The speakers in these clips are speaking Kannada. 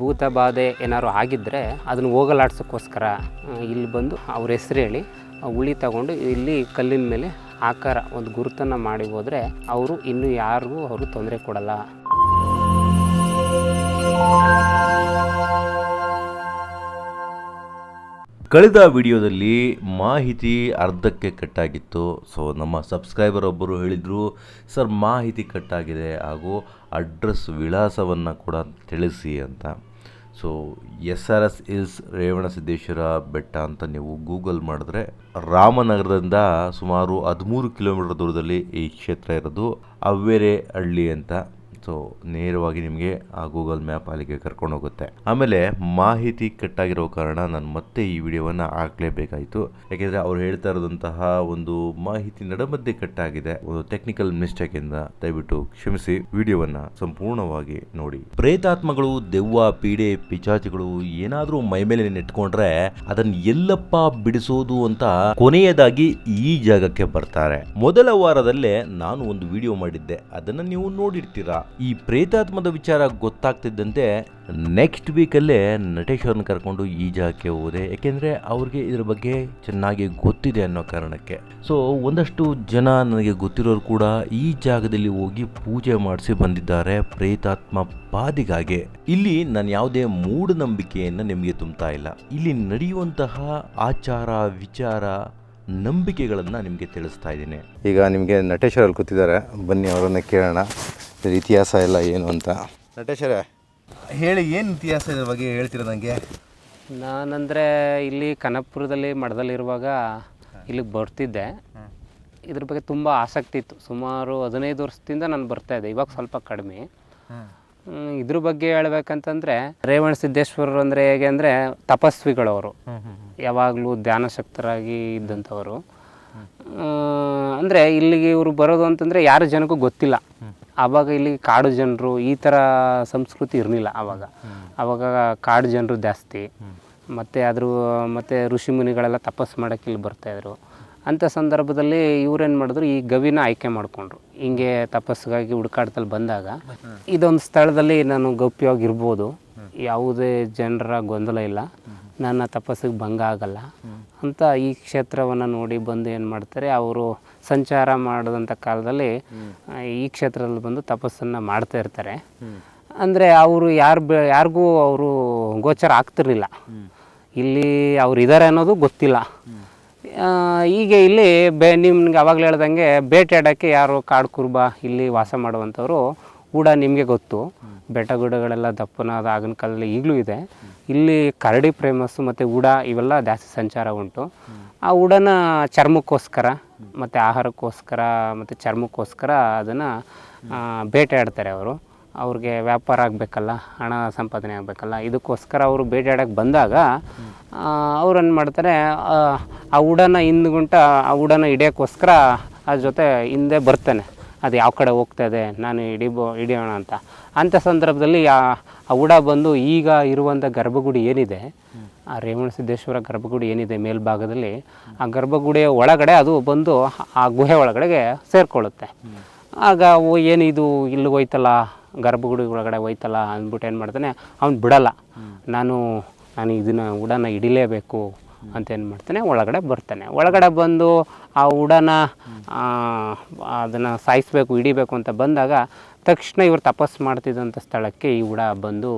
ಭೂತ ಬಾಧೆ ಏನಾದ್ರು ಆಗಿದ್ದರೆ ಅದನ್ನು ಹೋಗಲಾಡ್ಸೋಕ್ಕೋಸ್ಕರ ಇಲ್ಲಿ ಬಂದು ಅವ್ರ ಹೆಸರು ಹೇಳಿ ಉಳಿ ತಗೊಂಡು ಇಲ್ಲಿ ಕಲ್ಲಿನ ಮೇಲೆ ಆಕಾರ ಒಂದು ಗುರುತನ್ನು ಮಾಡಿ ಹೋದರೆ ಅವರು ಇನ್ನು ಯಾರಿಗೂ ಅವರು ತೊಂದರೆ ಕೊಡಲ್ಲ. ಕಳೆದ ವಿಡಿಯೋದಲ್ಲಿ ಮಾಹಿತಿ ಅರ್ಧಕ್ಕೆ ಕಟ್ಟಾಗಿತ್ತು. ಸೊ ನಮ್ಮ ಸಬ್ಸ್ಕ್ರೈಬರ್ ಒಬ್ಬರು ಹೇಳಿದರು, ಸರ್, ಮಾಹಿತಿ ಕಟ್ಟಾಗಿದೆ ಹಾಗೂ ಅಡ್ರೆಸ್ ವಿಳಾಸವನ್ನು ಕೂಡ ತಿಳಿಸಿ ಅಂತ. So S R S is Revanasiddeshwara ಬೆಟ್ಟ ಅಂತ ನೀವು ಗೂಗಲ್ ಮಾಡಿದ್ರೆ ರಾಮನಗರದಿಂದ ಸುಮಾರು ಹದಿಮೂರು ಕಿಲೋಮೀಟರ್ ದೂರದಲ್ಲಿ ಈ ಕ್ಷೇತ್ರ ಇರೋದು ಅವ್ವೆರೆ ಹಳ್ಳಿ ಅಂತ. ಸೊ ನೇರವಾಗಿ ನಿಮಗೆ ಆ ಗೂಗಲ್ ಮ್ಯಾಪ್ ಅಲ್ಲಿಗೆ ಕರ್ಕೊಂಡು ಹೋಗುತ್ತೆ. ಆಮೇಲೆ ಮಾಹಿತಿ ಕಟ್ಟಾಗಿರೋ ಕಾರಣ ನಾನು ಮತ್ತೆ ಈ ವಿಡಿಯೋವನ್ನು ಹಾಕಲೇಬೇಕಾಯಿತು. ಯಾಕೆಂದರೆ ಅವ್ರು ಹೇಳ್ತಾ ಇರೋದಂತಹ ಒಂದು ಮಾಹಿತಿ ನಡಮಧ್ಯೆ ಕಟ್ಟಾಗಿದೆ. ಒಂದು ಟೆಕ್ನಿಕಲ್ ಮಿಸ್ಟೇಕಿಂದ ದಯವಿಟ್ಟು ಕ್ಷಮಿಸಿ ವಿಡಿಯೋವನ್ನು ಸಂಪೂರ್ಣವಾಗಿ ನೋಡಿ. ಪ್ರೇತಾತ್ಮಗಳು, ದೆವ್ವ, ಪೀಡೆ ಪಿಚಾಚಿಗಳು ಏನಾದರೂ ಮೈ ಮೇಲೆ ನೆಟ್ಕೊಂಡ್ರೆ ಅದನ್ನ ಎಲ್ಲಪ್ಪ ಬಿಡಿಸೋದು ಅಂತ ಕೊನೆಯದಾಗಿ ಈ ಜಾಗಕ್ಕೆ ಬರ್ತಾರೆ. ಮೊದಲ ವಾರದಲ್ಲೇ ನಾನು ಒಂದು ವಿಡಿಯೋ ಮಾಡಿದ್ದೆ. ಅದನ್ನ ನೀವು ನೋಡಿರ್ತೀರಾ? ಈ ಪ್ರೇತಾತ್ಮದ ವಿಚಾರ ಗೊತ್ತಾಗ್ತಿದ್ದಂತೆ ನೆಕ್ಸ್ಟ್ ವೀಕಲ್ಲೇ ನಟೇಶ್ ಅವ್ರನ್ನ ಕರ್ಕೊಂಡು ಈ ಜಾಗಕ್ಕೆ ಹೋದೆ. ಯಾಕೆಂದರೆ ಅವ್ರಿಗೆ ಇದ್ರ ಬಗ್ಗೆ ಚೆನ್ನಾಗಿ ಗೊತ್ತಿದೆ ಅನ್ನೋ ಕಾರಣಕ್ಕೆ. ಸೊ ಒಂದಷ್ಟು ಜನ ನನಗೆ ಗೊತ್ತಿರೋರು ಕೂಡ ಈ ಜಾಗದಲ್ಲಿ ಹೋಗಿ ಪೂಜೆ ಮಾಡಿಸಿ ಬಂದಿದ್ದಾರೆ ಪ್ರೇತಾತ್ಮ ಬಾದಿಗಾಗೆ ಇಲ್ಲಿ ನಾನು ಯಾವುದೇ ಮೂಢನಂಬಿಕೆಯನ್ನು ನಿಮಗೆ ತುಂಬ್ತಾ ಇಲ್ಲ. ಇಲ್ಲಿ ನಡೆಯುವಂತಹ ಆಚಾರ, ವಿಚಾರ, ನಂಬಿಕೆಗಳನ್ನು ನಿಮಗೆ ತಿಳಿಸ್ತಾ ಇದ್ದೀನಿ. ಈಗ ನಿಮಗೆ ನಟೇಶ್ವರಲ್ಲಿ ಕೂತಿದ್ದಾರೆ. ಬನ್ನಿ ಅವರನ್ನು ಕೇಳೋಣ. ಇದ್ರ ಇತಿಹಾಸ ಎಲ್ಲ ಏನು ಅಂತ. ನಟೇಶ್ವರ. ಹೇಳಿ ಏನು ಇತಿಹಾಸ ಇದ್ರ ಬಗ್ಗೆ ಹೇಳ್ತೀರ ನನಗೆ ನಾನಂದರೆ ಇಲ್ಲಿ ಕನಕಪುರದಲ್ಲಿ ಮಠದಲ್ಲಿರುವಾಗ ಇಲ್ಲಿಗೆ ಬರ್ತಿದ್ದೆ. ಇದ್ರ ಬಗ್ಗೆ ತುಂಬ ಆಸಕ್ತಿ ಇತ್ತು. ಸುಮಾರು ಹದಿನೈದು ವರ್ಷದಿಂದ ನಾನು ಬರ್ತಾ ಇದ್ದೆ ಇವಾಗ ಸ್ವಲ್ಪ ಕಡಿಮೆ. ಇದ್ರ ಬಗ್ಗೆ ಹೇಳ್ಬೇಕಂತಂದ್ರೆ ರೇವಣ ಸಿದ್ದೇಶ್ವರರು ಅಂದರೆ ಹೇಗೆ ಅಂದರೆ ತಪಸ್ವಿಗಳವರು. ಯಾವಾಗಲೂ ಧ್ಯಾನಶಕ್ತರಾಗಿ ಇದ್ದಂಥವರು. ಅಂದರೆ ಇಲ್ಲಿಗೆ ಇವರು ಬರೋದು ಅಂತಂದರೆ ಯಾರ ಜನಕ್ಕೂ ಗೊತ್ತಿಲ್ಲ. ಆವಾಗ ಇಲ್ಲಿ ಕಾಡು ಜನರು ಈ ಥರ ಸಂಸ್ಕೃತಿ ಇರಲಿಲ್ಲ ಆವಾಗ. ಆವಾಗ ಕಾಡು ಜನರು ಜಾಸ್ತಿ. ಮತ್ತು ಅದ್ರ ಮತ್ತು ಋಷಿ ಮುನಿಗಳೆಲ್ಲ ತಪಸ್ಸು ಮಾಡೋಕ್ಕೆ ಇಲ್ಲಿ ಬರ್ತಾಯಿದ್ರು ಅಂಥ ಸಂದರ್ಭದಲ್ಲಿ ಇವ್ರೇನು ಮಾಡಿದ್ರು, ಈ ಗವಿನ ಆಯ್ಕೆ ಮಾಡಿಕೊಂಡ್ರು. ಹಿಂಗೆ ತಪಸ್ಸಿಗಾಗಿ ಹುಡ್ಕಾಡ್ತಲ್ಲಿ ಬಂದಾಗ ಇದೊಂದು ಸ್ಥಳದಲ್ಲಿ ನಾನು ಗೌಪ್ಯವಾಗಿರ್ಬೋದು. ಯಾವುದೇ ಜನರ ಗೊಂದಲ ಇಲ್ಲ. ನನ್ನ ತಪಸ್ಸಿಗೆ ಭಂಗ ಆಗಲ್ಲ. ಅಂತ ಈ ಕ್ಷೇತ್ರವನ್ನು ನೋಡಿ ಬಂದು ಏನು ಮಾಡ್ತಾರೆ, ಅವರು ಸಂಚಾರ ಮಾಡಿದಂಥ ಕಾಲದಲ್ಲಿ ಈ ಕ್ಷೇತ್ರದಲ್ಲಿ ಬಂದು ತಪಸ್ಸನ್ನು ಮಾಡ್ತಾ ಇರ್ತಾರೆ. ಅಂದರೆ ಅವರು ಯಾರು ಬೆ ಯಾರಿಗೂ ಅವರು ಗೋಚರ ಆಗ್ತಿರ್ಲಿಲ್ಲ. ಇಲ್ಲಿ ಅವ್ರು ಇದ್ದಾರೆ ಅನ್ನೋದು ಗೊತ್ತಿಲ್ಲ. ಹೀಗೆ ಇಲ್ಲಿ ಬೇ ನಿಮ್ಗೆ ಅವಾಗಲೇ ಹೇಳ್ದಂಗೆ ಬೇಟೆಯಾಡೋಕ್ಕೆ ಯಾರು ಕಾಡು ಕುರುಬ ಇಲ್ಲಿ ವಾಸ ಮಾಡುವಂಥವ್ರು ಕೂಡ ನಿಮಗೆ ಗೊತ್ತು. ಬೆಟ್ಟ ಗುಡ್ಡಗಳೆಲ್ಲ ದಪ್ಪನಾದ ಆಗಿನ ಕಾಲದಲ್ಲಿ ಈಗಲೂ ಇದೆ. ಇಲ್ಲಿ ಕರಡಿ ಪ್ರೇಮಸ್ಸು ಮತ್ತು ಉಡ ಇವೆಲ್ಲ ಜಾಸ್ತಿ ಸಂಚಾರ ಉಂಟು. ಆ ಉಡನ ಚರ್ಮಕ್ಕೋಸ್ಕರ ಮತ್ತು ಆಹಾರಕ್ಕೋಸ್ಕರ ಮತ್ತು ಚರ್ಮಕ್ಕೋಸ್ಕರ ಅದನ್ನು ಬೇಟೆಯಾಡ್ತಾರೆ ಅವರು. ಅವ್ರಿಗೆ ವ್ಯಾಪಾರ ಆಗಬೇಕಲ್ಲ ಹಣ ಸಂಪಾದನೆ ಆಗಬೇಕಲ್ಲ ಇದಕ್ಕೋಸ್ಕರ ಅವರು ಬೇಟೆಯಾಡಕ್ಕೆ ಬಂದಾಗ ಅವ್ರು ಏನು ಮಾಡ್ತಾರೆ ಆ, ಉಡನ ಹಿಂದ್ಗುಂಟ ಆ ಉಡನ ಹಿಡಿಯೋಕ್ಕೋಸ್ಕರ ಅದ್ರ ಜೊತೆ ಹಿಂದೆ ಬರ್ತಾನೆ. ಅದು ಯಾವ ಕಡೆ ಹೋಗ್ತಾ ಇದೆ ನಾನು ಹಿಡಿಬೋ ಹಿಡಿಯೋಣ ಅಂತ. ಅಂಥ ಸಂದರ್ಭದಲ್ಲಿ ಆ ಉಡ ಬಂದು ಈಗ ಇರುವಂಥ ಗರ್ಭಗುಡಿ ಏನಿದೆ ಆ ರೇವಣ ಸಿದ್ದೇಶ್ವರ ಗರ್ಭಗುಡಿ ಏನಿದೆ ಮೇಲ್ಭಾಗದಲ್ಲಿ, ಆ ಗರ್ಭಗುಡಿಯ ಒಳಗಡೆ ಅದು ಬಂದು ಆ ಗುಹೆ ಒಳಗಡೆಗೆ ಸೇರಿಕೊಳ್ಳುತ್ತೆ. ಆಗ ಓ ಏನಿದು ಇಲ್ಲಿ ಹೋಯ್ತಲ್ಲ, ಗರ್ಭಗುಡಿ ಒಳಗಡೆ ಹೋಯ್ತಲ್ಲ ಅಂದ್ಬಿಟ್ಟು ಏನು ಮಾಡ್ತಾನೆ, ಅವ್ನು ಬಿಡಲ್ಲ. ನಾನು ನಾನು ಇದನ್ನು ಉಡನ ಹಿಡಿಲೇಬೇಕು ಅಂತ ಏನು ಮಾಡ್ತಾನೆ, ಒಳಗಡೆ ಬರ್ತಾನೆ. ಒಳಗಡೆ ಬಂದು ಆ ಉಡನ ಅದನ್ನು ಸಾಯಿಸಬೇಕು, ಹಿಡಿಬೇಕು ಅಂತ ಬಂದಾಗ ತಕ್ಷಣ ಇವರು ತಪಸ್ಸು ಮಾಡ್ತಿದ್ದಂಥ ಸ್ಥಳಕ್ಕೆ ಈ ಉಡ ಬಂದು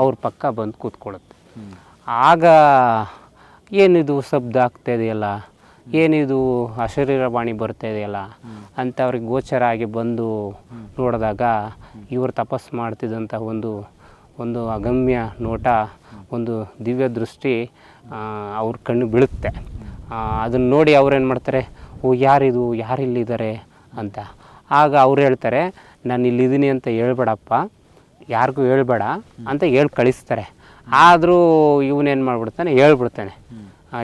ಅವ್ರ ಪಕ್ಕ ಬಂದು ಕೂತ್ಕೊಳ್ಳುತ್ತೆ. ಆಗ ಏನಿದು ಶಬ್ದ ಆಗ್ತಾ ಇದೆಯಲ್ಲ? ಏನಿದು ಅಶರೀರವಾಣಿ ಬರ್ತಾ ಇದೆಯಲ್ಲ? ಅಂತ ಅವ್ರಿಗೆ ಗೋಚರ ಆಗಿ ಬಂದು ನೋಡಿದಾಗ ಇವರು ತಪಸ್ಸು ಮಾಡ್ತಿದ್ದಂಥ ಒಂದು ಒಂದು ಅಗಮ್ಯ ನೋಟ, ಒಂದು ದಿವ್ಯ ದೃಷ್ಟಿ ಅವ್ರ ಕಣ್ಣು ಬೀಳುತ್ತೆ. ಅದನ್ನು ನೋಡಿ ಅವ್ರೇನು ಮಾಡ್ತಾರೆ? ಓ, ಯಾರಿದು? ಯಾರಿಲ್ಲಿದ್ದಾರೆ? ಅಂತ. ಆಗ ಅವ್ರು ಹೇಳ್ತಾರೆ, ನಾನು ಇಲ್ಲಿದ್ದೀನಿ ಅಂತ ಹೇಳ್ಬೇಡಪ್ಪ. ಯಾರಿಗೂ ಹೇಳ್ಬೇಡ ಅಂತ ಹೇಳಿ ಕಳಿಸ್ತಾರೆ. ಆದರೂ ಇವನೇನು ಮಾಡಿಬಿಡ್ತಾನೆ ಹೇಳ್ಬಿಡ್ತಾನೆ.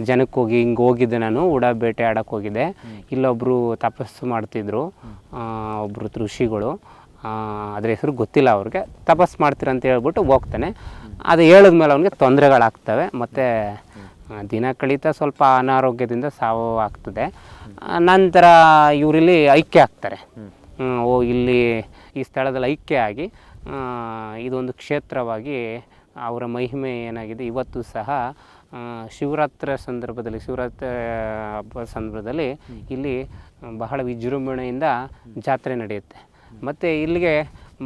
ಜನಕ್ಕೆ ಹೋಗಿ ಹಿಂಗೆ ಹೋಗಿದ್ದೆ ನಾನು ಉಡ ಬೇಟೆ ಆಡಕ್ಕೆ ಹೋಗಿದ್ದೆ. ಇಲ್ಲೊಬ್ಬರು ತಪಸ್ಸು ಮಾಡ್ತಿದ್ರು. ಒಬ್ಬರು ಋಷಿಗಳು. ಅದ್ರ ಹೆಸರು ಗೊತ್ತಿಲ್ಲ ಅವ್ರಿಗೆ. ತಪಸ್ಸು ಮಾಡ್ತೀರಂತ ಹೇಳ್ಬಿಟ್ಟು ಹೋಗ್ತಾನೆ. ಅದು ಹೇಳಿದ್ಮೇಲೆ ಅವನಿಗೆ ತೊಂದರೆಗಳಾಗ್ತವೆ ಮತ್ತು ದಿನ ಕಳೀತಾ ಸ್ವಲ್ಪ ಅನಾರೋಗ್ಯದಿಂದ ಸಾವು ಆಗ್ತದೆ. ನಂತರ ಇವರಿಲ್ಲಿ ಐಕ್ಯ ಆಗ್ತಾರೆ. ಓ ಇಲ್ಲಿ ಈ ಸ್ಥಳದಲ್ಲಿ ಐಕ್ಯ ಆಗಿ ಇದೊಂದು ಕ್ಷೇತ್ರವಾಗಿ ಅವರ ಮಹಿಮೆ ಏನಾಗಿದೆ? ಇವತ್ತು ಸಹ ಶಿವರಾತ್ರ ಸಂದರ್ಭದಲ್ಲಿ ಶಿವರಾತ್ರಿ ಹಬ್ಬ ಸಂದರ್ಭದಲ್ಲಿ ಇಲ್ಲಿ ಬಹಳ ವಿಜೃಂಭಣೆಯಿಂದ ಜಾತ್ರೆ ನಡೆಯುತ್ತೆ. ಮತ್ತು ಇಲ್ಲಿಗೆ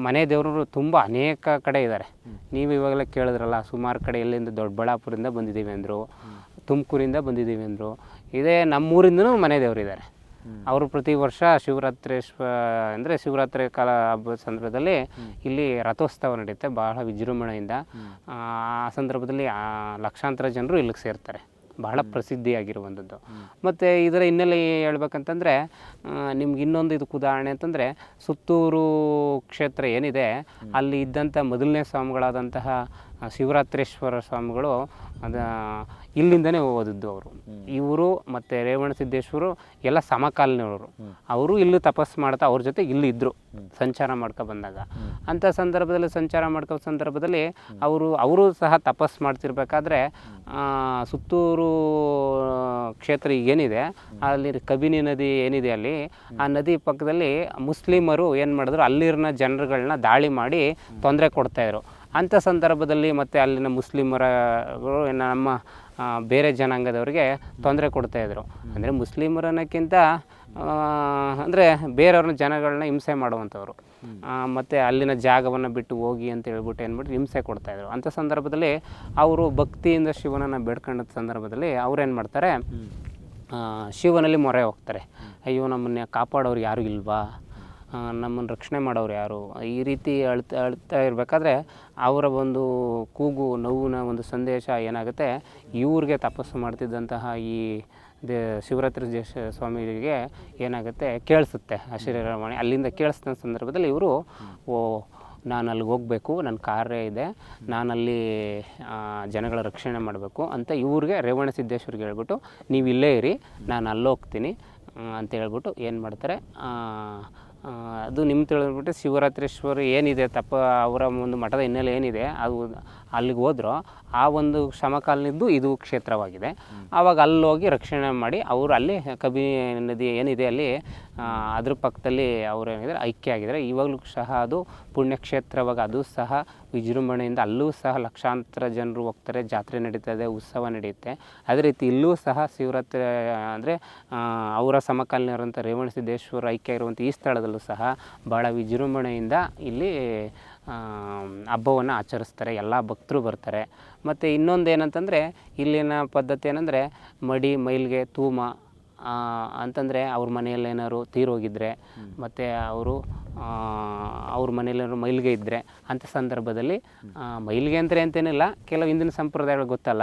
ಮನೆ ದೇವರು ತುಂಬ ಅನೇಕ ಕಡೆ ಇದ್ದಾರೆ. ನೀವು ಇವಾಗಲೇ ಕೇಳಿದ್ರಲ್ಲ ಸುಮಾರು ಕಡೆ ಎಲ್ಲಿಂದ ದೊಡ್ಡಬಳ್ಳಾಪುರದಿಂದ ಬಂದಿದ್ದೀವಿ ಅಂದರು ತುಮಕೂರಿಂದ ಬಂದಿದ್ದೀವಿ ಅಂದರು. ಇದೇ ನಮ್ಮೂರಿಂದನೂ ಮನೆ ದೇವರಿದ್ದಾರೆ. ಅವರು ಪ್ರತಿ ವರ್ಷ ಶಿವರಾತ್ರೇಶ್ವ ಅಂದರೆ ಶಿವರಾತ್ರಿ ಕಾಲ ಹಬ್ಬದ ಸಂದರ್ಭದಲ್ಲಿ ಇಲ್ಲಿ ರಥೋತ್ಸವ ನಡೆಯುತ್ತೆ ಬಹಳ ವಿಜೃಂಭಣೆಯಿಂದ. ಆ ಸಂದರ್ಭದಲ್ಲಿ ಆ ಲಕ್ಷಾಂತರ ಜನರು ಇಲ್ಲಿಗೆ ಸೇರ್ತಾರೆ. ಬಹಳ ಪ್ರಸಿದ್ಧಿಯಾಗಿರುವಂಥದ್ದು. ಮತ್ತು ಇದರ ಹಿನ್ನೆಲೆ ಹೇಳ್ಬೇಕಂತಂದರೆ ನಿಮ್ಗೆ ಇನ್ನೊಂದು ಇದಕ್ಕೆ ಉದಾಹರಣೆ ಅಂತಂದರೆ ಸುತ್ತೂರು ಕ್ಷೇತ್ರ ಏನಿದೆ ಅಲ್ಲಿ ಇದ್ದಂಥ ಮೊದಲನೇ ಸ್ವಾಮಿಗಳಾದಂತಹ ಶಿವರಾತ್ರೇಶ್ವರ ಸ್ವಾಮಿಗಳು ಅದ ಇಲ್ಲಿಂದನೇ ಓದಿದ್ದು ಅವರು. ಇವರು ಮತ್ತು ರೇವಣ ಸಿದ್ದೇಶ್ವರು ಎಲ್ಲ ಸಮಕಾಲೀನವರು. ಅವರು ಇಲ್ಲಿ ತಪಸ್ಸು ಮಾಡ್ತಾ ಅವ್ರ ಜೊತೆ ಇಲ್ಲಿ ಇದ್ದರು ಸಂಚಾರ ಮಾಡ್ಕೊ ಬಂದಾಗ. ಅಂಥ ಸಂದರ್ಭದಲ್ಲಿ ಸಂಚಾರ ಮಾಡ್ಕೊ ಸಂದರ್ಭದಲ್ಲಿ ಅವರು ಅವರು ಸಹ ತಪಸ್ ಮಾಡ್ತಿರ್ಬೇಕಾದ್ರೆ ಸುತ್ತೂರು ಕ್ಷೇತ್ರ ಏನಿದೆ ಅಲ್ಲಿ ಕಬಿನಿ ನದಿ ಏನಿದೆ ಅಲ್ಲಿ ಆ ನದಿ ಪಕ್ಕದಲ್ಲಿ ಮುಸ್ಲಿಮರು ಏನು ಮಾಡಿದ್ರು ಅಲ್ಲಿನ ಜನರುಗಳನ್ನ ದಾಳಿ ಮಾಡಿ ತೊಂದರೆ ಕೊಡ್ತಾಯಿದ್ರು ಅಂಥ ಸಂದರ್ಭದಲ್ಲಿ ಮತ್ತು ಅಲ್ಲಿನ ಮುಸ್ಲಿಮರ ಏನು ನಮ್ಮ ಬೇರೆ ಜನಾಂಗದವರಿಗೆ ತೊಂದರೆ ಕೊಡ್ತಾಯಿದ್ರು ಅಂದರೆ ಮುಸ್ಲಿಮರು ಅನ್ನೋಕ್ಕಿಂತ ಅಂದರೆ ಬೇರೆಯವ್ರನ್ನ ಜನಗಳನ್ನ ಹಿಂಸೆ ಮಾಡುವಂಥವ್ರು. ಮತ್ತು ಅಲ್ಲಿನ ಜಾಗವನ್ನು ಬಿಟ್ಟು ಹೋಗಿ ಅಂತ ಹೇಳ್ಬಿಟ್ಟು ಏನ್ಬಿಟ್ಟು ಹಿಂಸೆ ಕೊಡ್ತಾಯಿದ್ರು ಅಂಥ ಸಂದರ್ಭದಲ್ಲಿ ಅವರು ಭಕ್ತಿಯಿಂದ ಶಿವನನ್ನು ಬೇಡ್ಕೊಂಡ ಸಂದರ್ಭದಲ್ಲಿ ಅವ್ರೇನು ಏನು ಮಾಡ್ತಾರೆ? ಶಿವನಲ್ಲಿ ಮೊರೆ ಹೋಗ್ತಾರೆ. ಅಯ್ಯೋ ನಮ್ಮನ್ನ ಕಾಪಾಡೋರು ಯಾರು ಇಲ್ವಾ? ನಮ್ಮನ್ನು ರಕ್ಷಣೆ ಮಾಡೋರು ಯಾರು? ಈ ರೀತಿ ಅಳ್ತಾ ಅಳ್ತಾ ಇರಬೇಕಾದ್ರೆ ಅವರ ಒಂದು ಕೂಗು ನೋವಿನ ಒಂದು ಸಂದೇಶ ಏನಾಗುತ್ತೆ? ಇವ್ರಿಗೆ ತಪಸ್ಸು ಮಾಡ್ತಿದ್ದಂತಹ ಈ ದೇ ಶಿವರಾತ್ರಿ ಜೇಷ ಸ್ವಾಮಿಗಳಿಗೆ ಏನಾಗುತ್ತೆ ಕೇಳಿಸುತ್ತೆ ಆ ಶ್ರೀರಮಣಿ ಅಲ್ಲಿಂದ ಕೇಳಿಸಿದ ಸಂದರ್ಭದಲ್ಲಿ ಇವರು, ಓ, ನಾನು ಅಲ್ಲಿಗೆ ಹೋಗಬೇಕು ನನ್ನ ಕಾರ್ಯ ಇದೆ ನಾನಲ್ಲಿ ಜನಗಳ ರಕ್ಷಣೆ ಮಾಡಬೇಕು ಅಂತ ಇವ್ರಿಗೆ ರೇವಣ ಸಿದ್ದೇಶ್ವರಿಗೆ ಹೇಳ್ಬಿಟ್ಟು, ನೀವು ಇಲ್ಲೇ ಇರಿ, ನಾನು ಅಲ್ಲೋಗ್ತೀನಿ ಅಂತ ಹೇಳ್ಬಿಟ್ಟು ಏನು ಮಾಡ್ತಾರೆ ಅದು ನಿಮ್ಮ ತಿಳಿದ್ಬಿಟ್ಟು ಶಿವರಾತ್ರೀಶ್ವರ ಏನಿದೆ ತಪ್ಪ, ಅವರ ಒಂದು ಮಠದ ಹಿನ್ನೆಲೆ ಏನಿದೆ, ಅದು ಅಲ್ಲಿಗೆ ಹೋದ್ರು. ಆ ಒಂದು ಸಮಕಾಲಿನದ್ದು ಇದು ಕ್ಷೇತ್ರವಾಗಿದೆ. ಆವಾಗ ಅಲ್ಲಿ ಹೋಗಿ ರಕ್ಷಣೆ ಮಾಡಿ ಅವರು ಅಲ್ಲಿ ಕಬಿ ನದಿ ಏನಿದೆ ಅಲ್ಲಿ ಅದ್ರ ಪಕ್ಕದಲ್ಲಿ ಅವರು ಏನಿದ್ದಾರೆ, ಐಕ್ಯ ಆಗಿದ್ದಾರೆ. ಇವಾಗಲೂ ಸಹ ಅದು ಪುಣ್ಯಕ್ಷೇತ್ರವಾಗ ಅದು ಸಹ ವಿಜೃಂಭಣೆಯಿಂದ ಅಲ್ಲೂ ಸಹ ಲಕ್ಷಾಂತರ ಜನರು ಹೋಗ್ತಾರೆ. ಜಾತ್ರೆ ನಡೀತದೆ ಉತ್ಸವ ನಡೆಯುತ್ತೆ. ಅದೇ ರೀತಿ ಇಲ್ಲೂ ಸಹ ಶಿವರಾತ್ರಿ, ಅಂದರೆ ಅವರ ಸಮಕಾಲೀನರಂಥ ರೇವಣ ಸಿದ್ದೇಶ್ವರ ಐಕ್ಯ ಇರುವಂಥ ಈ ಸ್ಥಳದಲ್ಲೂ ಸಹ ಭಾಳ ವಿಜೃಂಭಣೆಯಿಂದ ಇಲ್ಲಿ ಹಬ್ಬವನ್ನು ಆಚರಿಸ್ತಾರೆ ಎಲ್ಲ ಭಕ್ತರು ಬರ್ತಾರೆ. ಮತ್ತು ಇನ್ನೊಂದು ಏನಂತಂದರೆ ಇಲ್ಲಿನ ಪದ್ಧತಿ ಏನಂದರೆ ಮಡಿ ಮೈಲ್ಗೆ ತೂಮ ಅಂತಂದರೆ ಅವ್ರ ಮನೆಯಲ್ಲಿ ಏನಾದ್ರು ತೀರೋಗಿದ್ದರೆ ಮತ್ತು ಅವರು ಅವ್ರ ಮನೇಲಿ ಮೈಲಿಗೆ ಇದ್ದರೆ ಅಂಥ ಸಂದರ್ಭದಲ್ಲಿ ಮೈಲ್ಗೆ ಅಂದರೆ ಅಂತೇನಿಲ್ಲ ಕೆಲವು ಹಿಂದಿನ ಸಂಪ್ರದಾಯಗಳು ಗೊತ್ತಲ್ಲ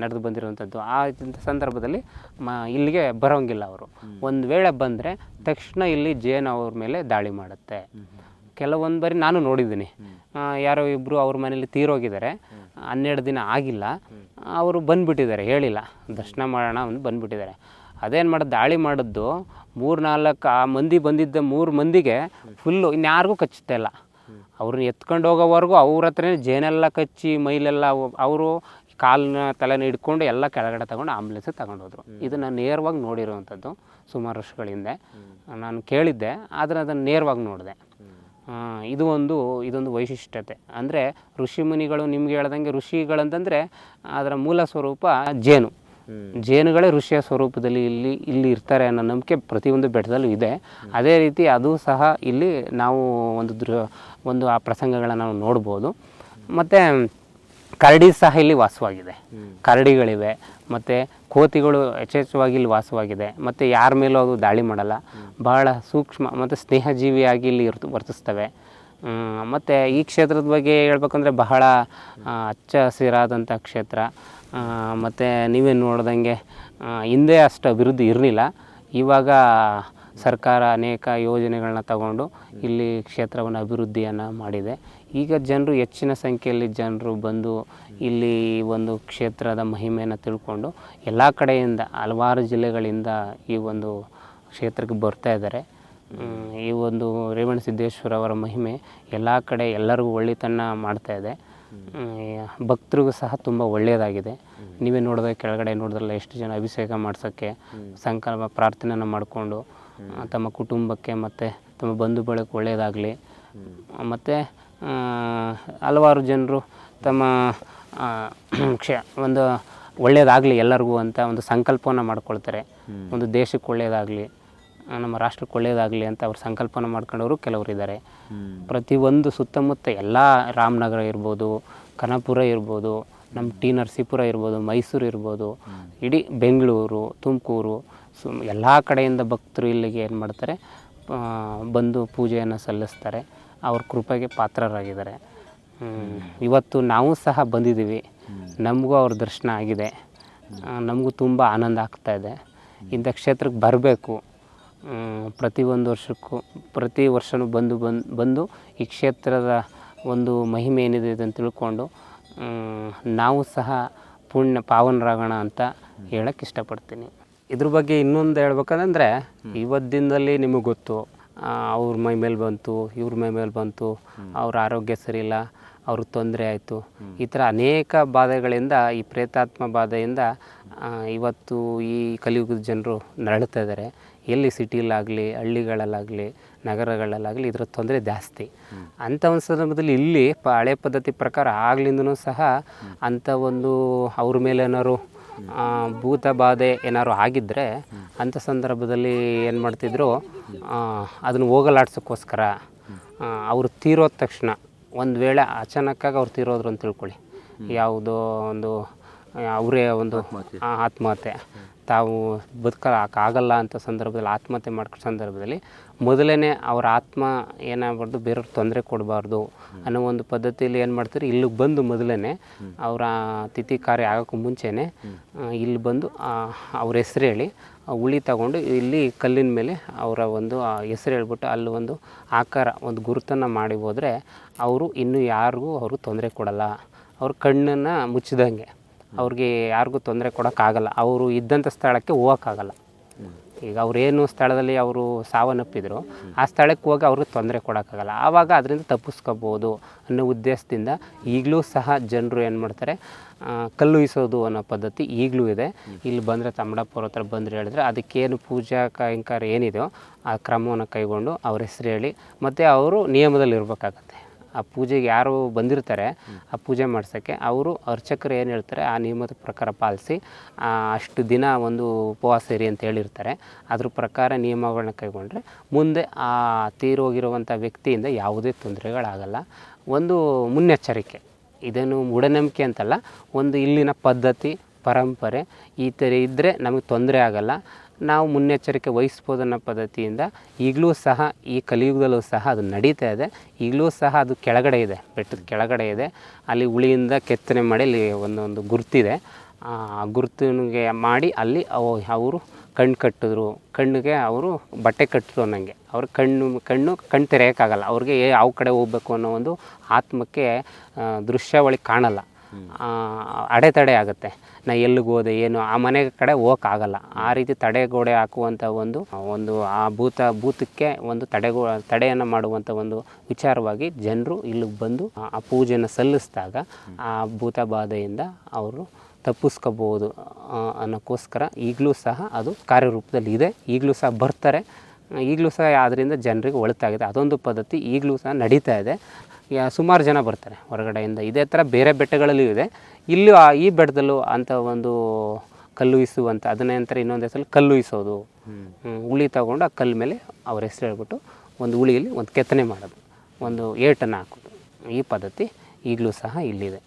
ನಡೆದು ಬಂದಿರುವಂಥದ್ದು ಆ ಇಂಥ ಸಂದರ್ಭದಲ್ಲಿ ಮ ಇಲ್ಲಿಗೆ ಬರೋಂಗಿಲ್ಲ ಅವರು. ಒಂದು ವೇಳೆ ಬಂದರೆ ತಕ್ಷಣ ಇಲ್ಲಿ ಜೇನು ಅವ್ರ ಮೇಲೆ ದಾಳಿ ಮಾಡುತ್ತೆ. ಕೆಲವೊಂದು ಬಾರಿ ನಾನು ನೋಡಿದ್ದೀನಿ. ಯಾರೋ ಇಬ್ಬರು ಅವ್ರ ಮನೇಲಿ ತೀರೋಗಿದ್ದಾರೆ. ಹನ್ನೆರಡು ದಿನ ಆಗಿಲ್ಲ. ಅವರು ಬಂದುಬಿಟ್ಟಿದ್ದಾರೆ ಹೇಳಿಲ್ಲ. ದರ್ಶನ ಮಾಡೋಣ ಅಂತ ಬಂದುಬಿಟ್ಟಿದ್ದಾರೆ. ಅದೇನು ಮಾಡೋದು ದಾಳಿ ಮಾಡಿದ್ದು ಮೂರು ನಾಲ್ಕು ಆ ಮಂದಿ ಬಂದಿದ್ದ ಮೂರು ಮಂದಿಗೆ ಫುಲ್ಲು ಇನ್ಯಾರಿಗೂ ಕಚ್ಚುತ್ತೆ ಇಲ್ಲ. ಅವ್ರನ್ನ ಎತ್ಕೊಂಡು ಹೋಗೋವರೆಗೂ ಅವ್ರ ಹತ್ರನೇ ಜೇನೆಲ್ಲ ಕಚ್ಚಿ ಮೈಲೆಲ್ಲ ಅವರು ಕಾಲನ್ನ ತಲೆನ ಹಿಡ್ಕೊಂಡು ಎಲ್ಲ ಕೆಳಗಡೆ ತಗೊಂಡು ಆಂಬುಲೆನ್ಸಿಗೆ ತಗೊಂಡೋದ್ರು ಇದು ನಾನು ನೇರವಾಗಿ ನೋಡಿರುವಂಥದ್ದು ಸುಮಾರು ವರ್ಷಗಳ ಹಿಂದೆ ನಾನು ಕೇಳಿದ್ದೆ ಆದರೆ ಅದನ್ನು ನೇರವಾಗಿ ನೋಡಿದೆ. ಇದು ಒಂದು ಇದೊಂದು ವೈಶಿಷ್ಟ್ಯತೆ. ಅಂದರೆ ಋಷಿಮುನಿಗಳು ನಿಮ್ಗೆ ಹೇಳ್ದಂಗೆ ಋಷಿಗಳಂತಂದರೆ ಅದರ ಮೂಲ ಸ್ವರೂಪ ಜೇನು. ಜೇನುಗಳೇ ಋಷಿಯ ಸ್ವರೂಪದಲ್ಲಿ ಇಲ್ಲಿ ಇಲ್ಲಿ ಇರ್ತಾರೆ ಅನ್ನೋ ನಂಬಿಕೆ ಪ್ರತಿಯೊಂದು ಬೆಟ್ಟದಲ್ಲೂ ಇದೆ. ಅದೇ ರೀತಿ ಅದು ಸಹ ಇಲ್ಲಿ ನಾವು ಒಂದು ದೃ ಒಂದು ಆ ಪ್ರಸಂಗಗಳನ್ನು ನಾವು ನೋಡ್ಬೋದು. ಮತ್ತು ಕರಡಿ ಸಹ ಇಲ್ಲಿ ವಾಸವಾಗಿದೆ. ಕರಡಿಗಳಿವೆ ಮತ್ತು ಕೋತಿಗಳು ಯಥೇಚ್ಛವಾಗಿ ಇಲ್ಲಿ ವಾಸವಾಗಿದೆ ಮತ್ತು ಯಾರ ಮೇಲೂ ಅದು ದಾಳಿ ಮಾಡಲ್ಲ. ಬಹಳ ಸೂಕ್ಷ್ಮ ಮತ್ತು ಸ್ನೇಹಜೀವಿಯಾಗಿ ಇಲ್ಲಿ ಇರ್ತು ವರ್ತಿಸ್ತವೆ. ಮತ್ತು ಈ ಕ್ಷೇತ್ರದ ಬಗ್ಗೆ ಹೇಳ್ಬೇಕಂದ್ರೆ ಬಹಳ ಹಚ್ಚ ಹಸಿರಾದಂಥ ಕ್ಷೇತ್ರ. ಮತ್ತು ನೀವೇ ನೋಡ್ದಂಗೆ ಹಿಂದೆ ಅಷ್ಟು ಅಭಿವೃದ್ಧಿ ಇರಲಿಲ್ಲ. ಇವಾಗ ಸರ್ಕಾರ ಅನೇಕ ಯೋಜನೆಗಳನ್ನ ತಗೊಂಡು ಇಲ್ಲಿ ಕ್ಷೇತ್ರವನ್ನು ಅಭಿವೃದ್ಧಿಯನ್ನು ಮಾಡಿದೆ. ಈಗ ಜನರು ಹೆಚ್ಚಿನ ಸಂಖ್ಯೆಯಲ್ಲಿ ಜನರು ಬಂದು ಇಲ್ಲಿ ಒಂದು ಕ್ಷೇತ್ರದ ಮಹಿಮೆಯನ್ನು ತಿಳ್ಕೊಂಡು ಎಲ್ಲ ಕಡೆಯಿಂದ ಹಲವಾರು ಜಿಲ್ಲೆಗಳಿಂದ ಈ ಒಂದು ಕ್ಷೇತ್ರಕ್ಕೆ ಬರ್ತಾ ಇದ್ದಾರೆ. ಈ ಒಂದು ರೇವಣ ಸಿದ್ದೇಶ್ವರ ಅವರ ಮಹಿಮೆ ಎಲ್ಲ ಕಡೆ ಎಲ್ಲರಿಗೂ ಒಳ್ಳೆತನ ಮಾಡ್ತಾ ಇದೆ. ಭಕ್ತರಿಗೂ ಸಹ ತುಂಬ ಒಳ್ಳೆಯದಾಗಿದೆ. ನೀವೇ ನೋಡಿದ್ರೆ ಕೆಳಗಡೆ ನೋಡಿದ್ರಲ್ಲ ಎಷ್ಟು ಜನ ಅಭಿಷೇಕ ಮಾಡಿಸೋಕ್ಕೆ ಸಂಕಲ್ಪ ಪ್ರಾರ್ಥನೆಯನ್ನು ಮಾಡಿಕೊಂಡು ತಮ್ಮ ಕುಟುಂಬಕ್ಕೆ ಮತ್ತು ತಮ್ಮ ಬಂಧು ಬಳಕೆ ಒಳ್ಳೆಯದಾಗಲಿ ಮತ್ತು ಹಲವಾರು ಜನರು ತಮ್ಮ ಕ್ಷ ಒಂದು ಒಳ್ಳೆಯದಾಗಲಿ ಎಲ್ಲರಿಗೂ ಅಂತ ಒಂದು ಸಂಕಲ್ಪವನ್ನು ಮಾಡ್ಕೊಳ್ತಾರೆ. ಒಂದು ದೇಶಕ್ಕೆ ಒಳ್ಳೆಯದಾಗಲಿ ನಮ್ಮ ರಾಷ್ಟ್ರಕ್ಕೆ ಒಳ್ಳೆಯದಾಗಲಿ ಅಂತ ಅವ್ರು ಸಂಕಲ್ಪನ ಮಾಡ್ಕೊಂಡವರು ಕೆಲವರು ಇದ್ದಾರೆ. ಪ್ರತಿಯೊಂದು ಸುತ್ತಮುತ್ತ ಎಲ್ಲ ರಾಮನಗರ ಇರ್ಬೋದು ಕನಪುರ ಇರ್ಬೋದು ನಮ್ಮ ಟಿ ನರಸೀಪುರ ಇರ್ಬೋದು ಮೈಸೂರು ಇರ್ಬೋದು ಇಡೀ ಬೆಂಗಳೂರು ತುಮಕೂರು ಸು ಎಲ್ಲ ಕಡೆಯಿಂದ ಭಕ್ತರು ಇಲ್ಲಿಗೆ ಏನು ಮಾಡ್ತಾರೆ ಬಂದು ಪೂಜೆಯನ್ನು ಸಲ್ಲಿಸ್ತಾರೆ. ಅವ್ರ ಕೃಪೆಗೆ ಪಾತ್ರರಾಗಿದ್ದಾರೆ. ಇವತ್ತು ನಾವು ಸಹ ಬಂದಿದ್ದೀವಿ. ನಮಗೂ ಅವ್ರ ದರ್ಶನ ಆಗಿದೆ. ನಮಗೂ ತುಂಬ ಆನಂದ ಆಗ್ತಾ ಇದೆ. ಇಂಥ ಕ್ಷೇತ್ರಕ್ಕೆ ಬರಬೇಕು. ಪ್ರತಿಯೊಂದು ವರ್ಷಕ್ಕೂ ಪ್ರತಿ ವರ್ಷವೂ ಬಂದು ಬಂದು ಬಂದು ಈ ಕ್ಷೇತ್ರದ ಒಂದು ಮಹಿಮೆ ಏನಿದೆ ಅಂತ ತಿಳ್ಕೊಂಡು ನಾವು ಸಹ ಪುಣ್ಯ ಪಾವನರಾಗೋಣ ಅಂತ ಹೇಳಕ್ಕೆ ಇಷ್ಟಪಡ್ತೀನಿ. ಇದ್ರ ಬಗ್ಗೆ ಇನ್ನೊಂದು ಹೇಳ್ಬೇಕಂದ್ರೆ ಇವತ್ತಿನದಲ್ಲಿ ನಿಮಗೆ ಗೊತ್ತು. ಅವ್ರ ಮೈ ಮೇಲೆ ಬಂತು ಇವ್ರ ಮೈ ಮೇಲೆ ಬಂತು ಅವ್ರ ಆರೋಗ್ಯ ಸರಿಯಿಲ್ಲ ಅವ್ರಿಗೆ ತೊಂದರೆ ಆಯಿತು. ಈ ಥರ ಅನೇಕ ಬಾಧೆಗಳಿಂದ ಈ ಪ್ರೇತಾತ್ಮ ಬಾಧೆಯಿಂದ ಇವತ್ತು ಈ ಕಲಿಯುಗದ ಜನರು ನರಳುತ್ತಾ ಇದ್ದಾರೆ. ಎಲ್ಲಿ ಸಿಟಿಲಾಗಲಿ ಹಳ್ಳಿಗಳಲ್ಲಾಗಲಿ ನಗರಗಳಲ್ಲಾಗಲಿ ಇದರ ತೊಂದರೆ ಜಾಸ್ತಿ. ಅಂಥ ಒಂದು ಸಂದರ್ಭದಲ್ಲಿ ಇಲ್ಲಿ ಪ ಹಳೆ ಪದ್ಧತಿ ಪ್ರಕಾರ ಆಗ್ಲಿಂದನೂ ಸಹ ಅಂಥ ಒಂದು ಅವ್ರ ಮೇಲೆ ಏನಾದ್ರು ಆ, ಭೂತ ಬಾಧೆ ಏನಾದ್ರು ಆಗಿದ್ದರೆ ಅಂಥ ಸಂದರ್ಭದಲ್ಲಿ ಏನು ಮಾಡ್ತಿದ್ರು ಅದನ್ನು ಹೋಗಲಾಡ್ಸೋಕ್ಕೋಸ್ಕರ ಅವರು ತೀರೋದ ತಕ್ಷಣ ಒಂದು ವೇಳೆ ಅಚಾನಕ್ಕಾಗಿ ಅವ್ರು ತೀರೋದ್ರು ಅಂತ ತಿಳ್ಕೊಳ್ಳಿ. ಯಾವುದೋ ಒಂದು ಅವರೇ ಒಂದು ಆತ್ಮಹತ್ಯೆ. ತಾವು ಬದುಕಕ್ಕಾಗಲ್ಲ ಅಂತ ಸಂದರ್ಭದಲ್ಲಿ, ಆತ್ಮಹತ್ಯೆ ಮಾಡ್ಕೊ ಸಂದರ್ಭದಲ್ಲಿ ಮೊದಲೇ ಅವರ ಆತ್ಮ ಏನಾಗಬಾರ್ದು, ಬೇರೆಯವ್ರಿಗೆ ತೊಂದರೆ ಕೊಡಬಾರ್ದು ಅನ್ನೋ ಒಂದು ಪದ್ಧತಿಯಲ್ಲಿ ಏನು ಮಾಡ್ತಾರೆ? ಇಲ್ಲಿಗೆ ಬಂದು ಮೊದಲೇ ಅವರ ತಿಥಿ ಕಾರ್ಯ ಆಗೋಕ್ಕೂ ಮುಂಚೆನೇ ಇಲ್ಲಿ ಬಂದು ಅವ್ರ ಹೆಸರು ಹೇಳಿ ಉಳಿ ತಗೊಂಡು ಇಲ್ಲಿ ಕಲ್ಲಿನ ಮೇಲೆ ಅವರ ಒಂದು ಹೆಸರು ಹೇಳ್ಬಿಟ್ಟು ಅಲ್ಲಿ ಒಂದು ಆಕಾರ, ಒಂದು ಗುರುತನ್ನು ಮಾಡಿ ಹೋದರೆ ಅವರು ಇನ್ನೂ ಯಾರಿಗೂ ಅವರು ತೊಂದರೆ ಕೊಡಲ್ಲ. ಅವ್ರ ಕಣ್ಣನ್ನು ಮುಚ್ಚಿದಂಗೆ. ಅವ್ರಿಗೆ ಯಾರಿಗೂ ತೊಂದರೆ ಕೊಡೋಕ್ಕಾಗಲ್ಲ. ಅವರು ಇದ್ದಂಥ ಸ್ಥಳಕ್ಕೆ ಹೋಗೋಕ್ಕಾಗಲ್ಲ. ಈಗ ಅವರೇನು ಸ್ಥಳದಲ್ಲಿ ಅವರು ಸಾವನ್ನಪ್ಪಿದ್ರು ಆ ಸ್ಥಳಕ್ಕೆ ಹೋಗಿ ಅವ್ರಿಗೆ ತೊಂದರೆ ಕೊಡೋಕ್ಕಾಗಲ್ಲ. ಆವಾಗ ಅದರಿಂದ ತಪ್ಪಿಸ್ಕೋಬೋದು ಅನ್ನೋ ಉದ್ದೇಶದಿಂದ ಈಗಲೂ ಸಹ ಜನರು ಏನು ಮಾಡ್ತಾರೆ ಕಲ್ಲುಯಿಸೋದು ಕಲ್ಲು ಇಸೋದು ಅನ್ನೋ ಪದ್ಧತಿ ಈಗಲೂ ಇದೆ. ಇಲ್ಲಿ ಬಂದರೆ ತಮ್ಮಡಪ್ಪವ್ರ ಹತ್ರ ಬಂದರೆ ಹೇಳಿದ್ರೆ ಅದಕ್ಕೇನು ಪೂಜಾ ಕೈಂಕಾರ ಏನಿದೆಯೋ ಆ ಕ್ರಮವನ್ನು ಕೈಗೊಂಡು ಅವ್ರ ಹೆಸರು ಹೇಳಿ ಮತ್ತು ಅವರು ನಿಯಮದಲ್ಲಿ ಇರಬೇಕಾಗತ್ತೆ ಆ ಪೂಜೆಗೆ ಯಾರು ಬಂದಿರ್ತಾರೆ, ಆ ಪೂಜೆ ಮಾಡ್ಸೋಕ್ಕೆ ಅವರು ಅರ್ಚಕರು ಏನು ಹೇಳ್ತಾರೆ, ಆ ನಿಯಮದ ಪ್ರಕಾರ ಪಾಲಿಸಿ ಅಷ್ಟು ದಿನ ಒಂದು ಉಪವಾಸ ಇರಿ ಅಂತ ಹೇಳಿರ್ತಾರೆ. ಅದ್ರ ಪ್ರಕಾರ ನಿಯಮಗಳನ್ನ ಕೈಗೊಂಡ್ರೆ ಮುಂದೆ ಆ ತೀರೋಗಿರುವಂಥ ವ್ಯಕ್ತಿಯಿಂದ ಯಾವುದೇ ತೊಂದರೆಗಳಾಗಲ್ಲ. ಒಂದು ಮುನ್ನೆಚ್ಚರಿಕೆ ಇದೇನು ಮೂಢನಂಬಿಕೆ ಅಂತಲ್ಲ, ಒಂದು ಇಲ್ಲಿನ ಪದ್ಧತಿ ಪರಂಪರೆ ಈ ಥರ ಇದ್ದರೆ ನಮಗೆ ತೊಂದರೆ ಆಗಲ್ಲ. ನಾವು ಮುನ್ನೆಚ್ಚರಿಕೆ ವಹಿಸ್ಬೋದು ಅನ್ನೋ ಪದ್ಧತಿಯಿಂದ ಈಗಲೂ ಸಹ ಈ ಕಲಿಯುಗದಲ್ಲೂ ಸಹ ಅದು ನಡೀತಾ ಇದೆ. ಈಗಲೂ ಸಹ ಅದು ಕೆಳಗಡೆ ಇದೆ, ಬೆಟ್ಟದ ಕೆಳಗಡೆ ಇದೆ. ಅಲ್ಲಿ ಉಳಿಯಿಂದ ಕೆತ್ತನೆ ಮಾಡಿ ಅಲ್ಲಿ ಒಂದೊಂದು ಗುರುತಿದೆ. ಆ ಗುರುತಿಗೆ ಮಾಡಿ ಅಲ್ಲಿ ಅವು, ಅವರು ಕಣ್ಣು ಕಟ್ಟಿದ್ರು. ಕಣ್ಣಿಗೆ ಅವರು ಬಟ್ಟೆ ಕಟ್ಟಿದ್ರು ಅನ್ನಂಗೆ. ಅವ್ರ ಕಣ್ಣು ಕಣ್ಣು ಕಣ್ಣು ತೆರೆಯೋಕ್ಕಾಗಲ್ಲ. ಅವ್ರಿಗೆ ಯಾವ ಕಡೆ ಹೋಗ್ಬೇಕು ಅನ್ನೋ ಒಂದು ಆತ್ಮಕ್ಕೆ ದೃಶ್ಯಾವಳಿ ಕಾಣಲ್ಲ. ಅಡೆತಡೆ ಆಗುತ್ತೆ. ನಾ ಎಲ್ಲಿಗೆ ಹೋದೆ, ಏನು, ಆ ಮನೆ ಕಡೆ ಹೋಗೋಕ್ಕಾಗಲ್ಲ ಆ ರೀತಿ ತಡೆಗೋಡೆ ಹಾಕುವಂಥ ಒಂದು ಒಂದು ಆ ಭೂತ, ಭೂತಕ್ಕೆ ಒಂದು ತಡೆಗೋ, ತಡೆಯನ್ನು ಮಾಡುವಂಥ ಒಂದು ವಿಚಾರವಾಗಿ ಜನರು ಇಲ್ಲಿಗೆ ಬಂದು ಆ- ಪೂಜೆನ ಸಲ್ಲಿಸಿದಾಗ ಆ ಭೂತ ಬಾಧೆಯಿಂದ ಅವರು ತಪ್ಪಿಸ್ಕೋಬೋದು ಅನ್ನೋಕ್ಕೋಸ್ಕರ ಈಗಲೂ ಸಹ ಅದು ಕಾರ್ಯರೂಪದಲ್ಲಿ ಇದೆ. ಈಗಲೂ ಸಹ ಬರ್ತಾರೆ. ಈಗಲೂ ಸಹ ಅದರಿಂದ ಜನರಿಗೆ ಒಳಿತಾಗಿದೆ. ಅದೊಂದು ಪದ್ಧತಿ ಈಗಲೂ ಸಹ ನಡೀತಾ ಇದೆ. ಸುಮಾರು ಜನ ಬರ್ತಾರೆ ಹೊರಗಡೆಯಿಂದ. ಇದೇ ಥರ ಬೇರೆ ಬೆಟ್ಟಗಳಲ್ಲೂ ಇದೆ. ಇಲ್ಲಿ ಈ ಬೆಟ್ಟದಲ್ಲೂ ಅಂಥ ಒಂದು ಕಲ್ಲುಯಿಸು ಅಂತ ಅದನ್ನೇ ನಂತರ ಇನ್ನೊಂದು ಹೆಸರು ಕಲ್ಲು ಇಸೋದು. ಉಳಿ ತಗೊಂಡು ಆ ಕಲ್ಲು ಮೇಲೆ ಅವ್ರ ಹೆಸರು ಹೇಳ್ಬಿಟ್ಟು ಒಂದು ಉಳಿಯಲ್ಲಿ ಒಂದು ಕೆತ್ತನೆ ಮಾಡೋದು. ಒಂದು ಏಟನ್ನು ಹಾಕೋದು. ಈ ಪದ್ಧತಿ ಈಗಲೂ ಸಹ ಇಲ್ಲಿದೆ.